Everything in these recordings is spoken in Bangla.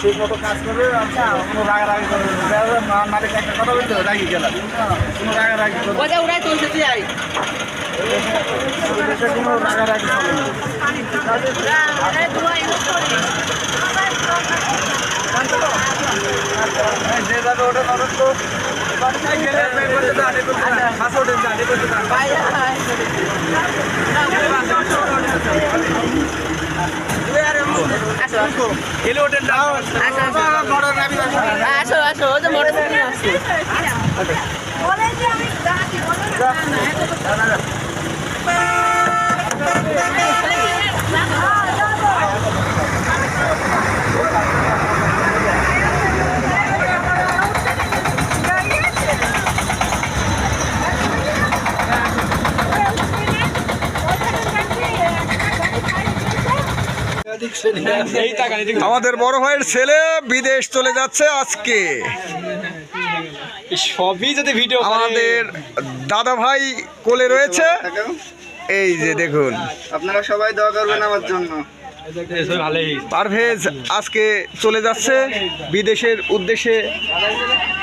ঠিক মতো কাজ করবে কোনো রাগারাগি করবে মালিক একটা কথা বলতে রাগি গেলাম কোনো রাগারাগি করবে উড়াই তুলতে। দেশে কোনো রাগারাগি যে যাবে ওটা নরক তো গেলে করতে দাঁড়িয়ে। আসো ওই যে মোটর সাইকেল আসছে আমাদের বড় ভাইয়ের ছেলে বিদেশ চলে যাচ্ছে আজকে। সবই যদি ভিডিও আমাদের দাদা ভাই কোলে রয়েছে। এই যে দেখুন। আপনারা সবাই দোয়া করবেন আমার জন্য। পারভেজ আজকে চলে যাচ্ছে। বিদেশের উদ্দেশ্যে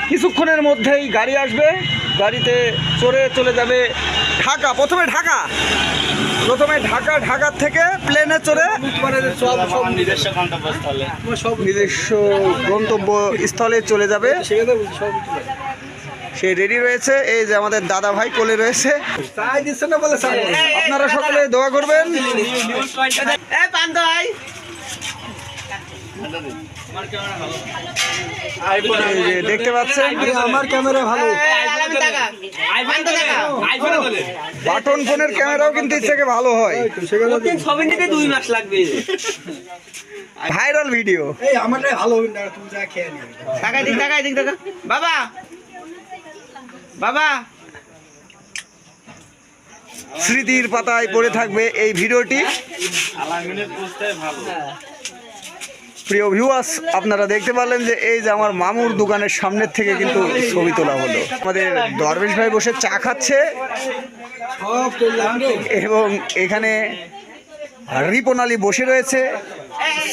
কিছুক্ষণের মধ্যেই গাড়ি আসবে। গাড়িতে চড়ে চলে যাবে ঢাকা। প্রথমে ঢাকা। প্রথমে ঢাকা ঢাকার থেকে প্লেনে চড়ে নিজস্ব গন্তব্যস্থলে নিজস্ব গন্তব্য স্থলে চলে যাবে। সে রেডি রয়েছে। এই যে আমাদের দাদা ভাই কোলে রয়েছে। আপনারা সকলে দোয়া করবেন। দেখতে পাচ্ছেন। আমার ক্যামেরা ভালো। বাটন ফোনের ক্যামেরাও কিন্তু এর থেকে ভালো হয়। ছবি নিতে দুই মাস লাগবে। Viral video. টাকা দিক টাকা দিক টাকা বাবা! বাবা! স্মৃতির পাতায় পড়ে থাকবে এই ভিডিওটি। ভালো। প্রিয় ভিউয়ার্স আপনারা দেখতে পারলেন যে এই যে আমার মামুর দোকানের সামনের থেকে কিন্তু ছবি তোলা হলো। আমাদের দরবেশ ভাই বসে চা খাচ্ছে এবং এখানে রিপন বসে রয়েছে,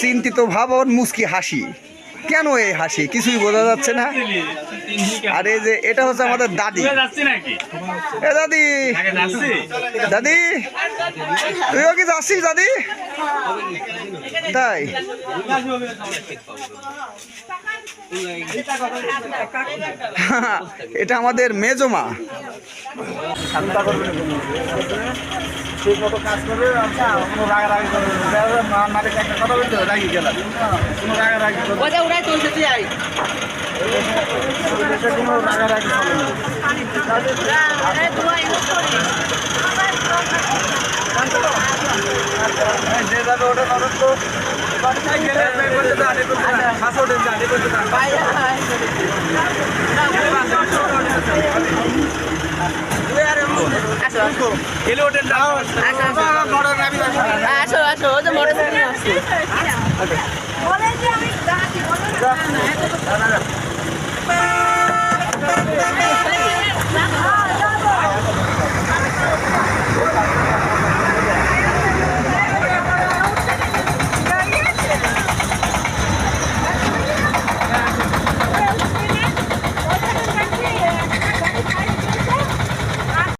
চিন্তিত ভাবন মুস্কি হাসি। কেন এই হাসি? কিছুই বোঝা যাচ্ছে না। আর এই যে এটা হচ্ছে আমাদের দাদি। এ দাদি। দাদি। তুইও কি যাচ্ছিস দাদি? তাই? এটা আমাদের মেজমা চিন্তা করবে না কোনো। ঠিক মতো কাজ করবে কোনো রাগারাগি করবে না। দেখা যাবে মা- মালিক একটা কথা বলতে রাগি গেলাম। কোনো রাগারাগি করবে উড়াই তুলতে যাই দেশে কোনো রাগারাগি যে যাবে ওটা নরক তো। গেলে করতে দাঁড়িয়ে করতে করতে দাঁড়িয়ে। আসো আসো গেলে ওঠেন না। বড় রাবি আসো। আসো আসো ওই যে মোটর সাইকেল আসছে